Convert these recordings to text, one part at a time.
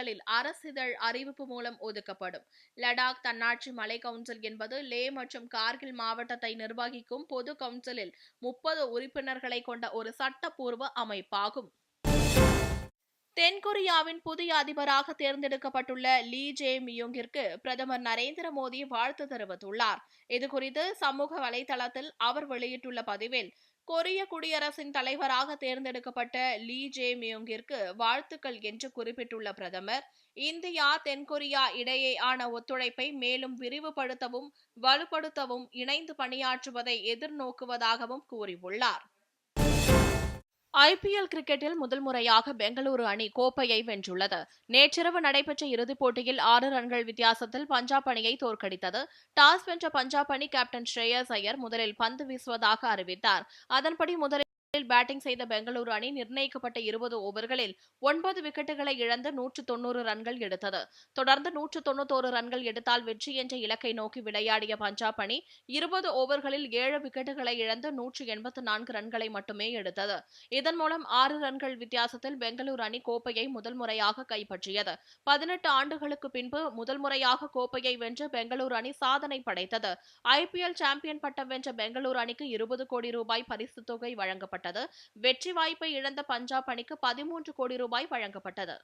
பகுதிகளில் அரசிதழ் அறிவிப்பு மூலம் ஒதுக்கப்படும். லடாக் தன்னாட்சி மலை கவுன்சில் என்பது லே மற்றும் கார்கில் மாவட்டத்தை நிர்வகிக்கும் பொது கவுன்சிலில் முப்பது உறுப்பினர்களை கொண்ட ஒரு சட்டப்பூர்வ அமைப்பாகும். தென்கொரியாவின் புதிய அதிபராக தேர்ந்தெடுக்கப்பட்டுள்ள லீ ஜே மியோங்கிற்கு பிரதமர் நரேந்திர மோடி வாழ்த்து தெரிவித்துள்ளார். இதுகுறித்து சமூக வலைதளத்தில் அவர் வெளியிட்டுள்ள பதிவில் கொரிய குடியரசின் தலைவராக தேர்ந்தெடுக்கப்பட்ட லீ ஜே மியோங்கிற்கு வாழ்த்துக்கள் என்று குறிப்பிட்டுள்ள பிரதமர் இந்தியா தென்கொரியா இடையேயான ஒத்துழைப்பை மேலும் விரிவுபடுத்தவும் வலுப்படுத்தவும் இணைந்து பணியாற்றுவதை எதிர்நோக்குவதாகவும் கூறியுள்ளார். ஐபிஎல் கிரிக்கெட்டில் முதல் முறையாக பெங்களூரு அணி கோப்பையை வென்றுள்ளது. நேற்றிரவு நடைபெற்ற இறுதிப் போட்டியில் ஆறு ரன்கள் வித்தியாசத்தில் பஞ்சாப் அணியை தோற்கடித்தது. டாஸ் வென்ற பஞ்சாப் அணி கேப்டன் ஸ்ரேயஸ் ஐயர் முதலில் பந்து வீசுவதாக அறிவித்தார். அதன்படி முதலில் பேட்டிங் செய்த பெங்களூரு அணி நிர்ணயிக்கப்பட்ட இருபது ஓவர்களில் ஒன்பது விக்கெட்டுகளை இழந்து நூற்று தொன்னூறு ரன்கள் எடுத்தது. தொடர்ந்து நூற்று தொன்னூத்தோரு ரன்கள் எடுத்தால் வெற்றி என்ற இலக்கை நோக்கி விளையாடிய பஞ்சாப் அணி இருபது ஓவர்களில் ஏழு விக்கெட்டுகளை இழந்து நூற்று எண்பத்து நான்கு ரன்களை மட்டுமே எடுத்தது. இதன் மூலம் ஆறு ரன்கள் வித்தியாசத்தில் பெங்களூரு அணி கோப்பையை முதல் முறையாக கைப்பற்றியது. பதினெட்டு ஆண்டுகளுக்கு பின்பு முதல் முறையாக கோப்பையை வென்று பெங்களூரு அணி சாதனை படைத்தது. ஐபிஎல் சாம்பியன் பட்டம் வென்ற பெங்களூரு அணிக்கு இருபது கோடி ரூபாய் பரிசு தொகை வழங்கப்பட்டது. வெற்றி வாய்ப்பை இழந்த பஞ்சாப் அணிக்கு பதிமூன்று கோடி ரூபாய் வழங்கப்பட்டது.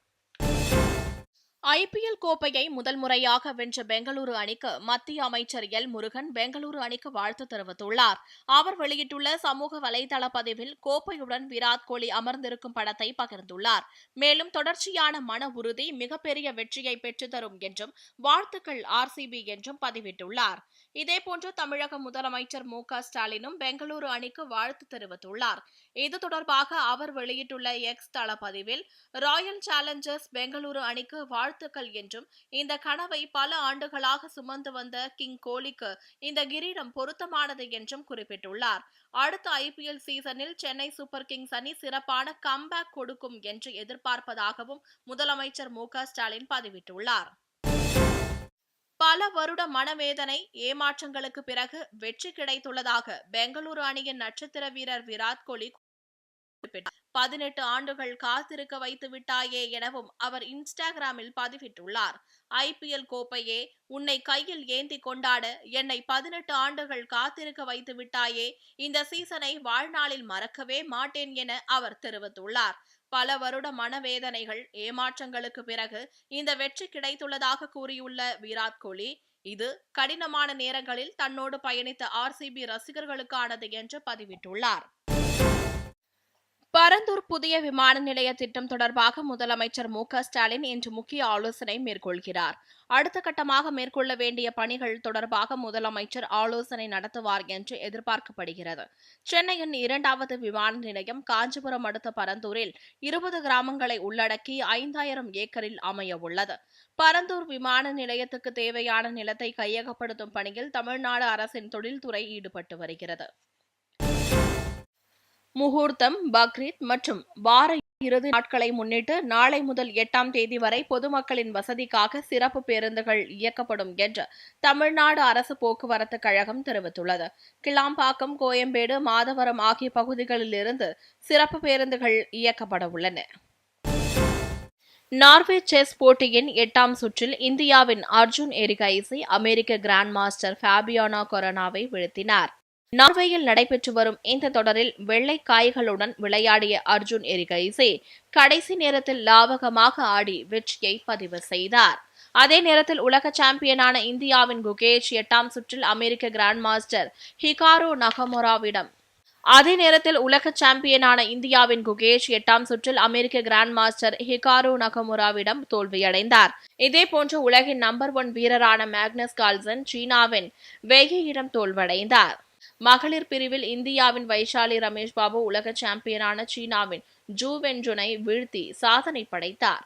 ஐபிஎல் கோப்பையை முதல் முறையாக வென்ற பெங்களூரு அணிக்கு மத்திய அமைச்சர் எல். முருகன் பெங்களூரு அணிக்கு வாழ்த்து தெரிவித்துள்ளார். அவர் வெளியிட்டுள்ள சமூக வலைதள பதிவில் கோப்பையுடன் விராட் கோலி அமர்ந்திருக்கும் படத்தை பகிர்ந்துள்ளார். மேலும் தொடர்ச்சியான மன உறுதி மிகப்பெரிய வெற்றியை பெற்றுத்தரும் என்றும் வாழ்த்துக்கள் ஆர்சிபி என்றும் பதிவிட்டுள்ளார். இதேபோன்று தமிழக முதலமைச்சர் மு. க. ஸ்டாலினும் பெங்களூரு அணிக்கு வாழ்த்து தெரிவித்துள்ளார். இது தொடர்பாக அவர் வெளியிட்டுள்ள எக்ஸ் தள பதிவில் ராயல் சேலஞ்சர்ஸ் பெங்களூரு அணிக்கு வாழ்த்து வாழ்த்துக்கள் என்றும் இந்த கனவை பல ஆண்டுகளாக சுமந்து வந்த கிங் கோலிக்கு இந்த கிரீடம் பொருத்தமானது என்றும் குறிப்பிட்டுள்ளார். அடுத்த ஐபிஎல் சீசனில் சென்னை சூப்பர் கிங்ஸ் அணி சிறப்பான கம்பேக் கொடுக்கும் என்று எதிர்பார்ப்பதாகவும் முதலமைச்சர் மு ஸ்டாலின் பதிவிட்டுள்ளார். பல வருட மனவேதனை ஏமாற்றங்களுக்கு பிறகு வெற்றி கிடைத்துள்ளதாக பெங்களூரு அணியின் நட்சத்திர வீரர் விராட் கோலி பதினெட்டு ஆண்டுகள் காத்திருக்க வைத்து விட்டாயே எனவும் அவர் இன்ஸ்டாகிராமில் பதிவிட்டுள்ளார். ஐபிஎல் கோப்பையே உன்னை கையில் ஏந்தி கொண்டாட என்னை பதினெட்டு ஆண்டுகள் காத்திருக்க வைத்து விட்டாயே இந்த சீசனை வாழ்நாளில் மறக்கவே மாட்டேன் என அவர் தெரிவித்துள்ளார். பல வருட மனவேதனைகள் ஏமாற்றங்களுக்கு பிறகு இந்த வெற்றி கிடைத்துள்ளதாக கூறியுள்ள விராட் கோலி இது கடினமான நேரங்களில் தன்னோடு பயணித்த ஆர்சிபி ரசிகர்களுக்கானது என்று பதிவிட்டுள்ளார். பரந்தூர் புதிய விமான நிலைய திட்டம் தொடர்பாக முதலமைச்சர் மு ஸ்டாலின் இன்று முக்கிய ஆலோசனை மேற்கொள்கிறார். அடுத்த கட்டமாக மேற்கொள்ள வேண்டிய பணிகள் தொடர்பாக முதலமைச்சர் ஆலோசனை நடத்துவார் என்று எதிர்பார்க்கப்படுகிறது. சென்னையின் இரண்டாவது விமான நிலையம் காஞ்சிபுரம் அடுத்த பரந்தூரில் இருபது கிராமங்களை உள்ளடக்கி ஐந்தாயிரம் ஏக்கரில் அமைய உள்ளது பரந்தூர் விமான நிலையத்துக்கு தேவையான நிலத்தை கையகப்படுத்தும் பணியில் தமிழ்நாடு அரசின் தொழில்துறை ஈடுபட்டு வருகிறது. முகூர்த்தம் பக்ரீத் மற்றும் வார இறுதி நாட்களை முன்னிட்டு நாளை முதல் எட்டாம் தேதி வரை பொதுமக்களின் வசதிக்காக சிறப்பு பேருந்துகள் இயக்கப்படும் என்று தமிழ்நாடு அரசு போக்குவரத்து கழகம் தெரிவித்துள்ளது. கிளாம்பாக்கம் கோயம்பேடு மாதவரம் ஆகிய பகுதிகளிலிருந்து சிறப்பு பேருந்துகள் இயக்கப்பட உள்ளன. நார்வே செஸ் போட்டியின் எட்டாம் சுற்றில் இந்தியாவின் அர்ஜுன் எரிகைசி அமெரிக்க கிராண்ட் மாஸ்டர் ஃபேபியானா கொரோனாவை வீழ்த்தினார். நார்வேயில் நடைபெற்று வரும் இந்த தொடரில் வெள்ளை காய்களுடன் விளையாடிய அர்ஜுன் எரிகைசே கடைசி நேரத்தில் லாவகமாக ஆடி வெற்றியை பதிவு செய்தார். அதே நேரத்தில் உலக சாம்பியனான இந்தியாவின் குகேஷ் எட்டாம் சுற்றில் அமெரிக்க கிராண்ட் மாஸ்டர் ஹிகாரோ நகமொராவிடம். அதே நேரத்தில் உலக சாம்பியனான இந்தியாவின் குகேஷ் எட்டாம் சுற்றில் அமெரிக்க கிராண்ட் மாஸ்டர் ஹிகாரு நகமுராவிடம் தோல்வியடைந்தார். இதேபோன்று உலகின் நம்பர் ஒன் வீரரான மேக்னஸ் கால்சன் சீனாவின் வெயியிடம் தோல்வடைந்தார் மகளிர் பிரிவில் இந்தியாவின் வைஷாலி ரமேஷ் பாபு உலக சாம்பியனான சீனாவின் ஜூ வென்ஜுனை வீழ்த்தி சாதனை படைத்தார்.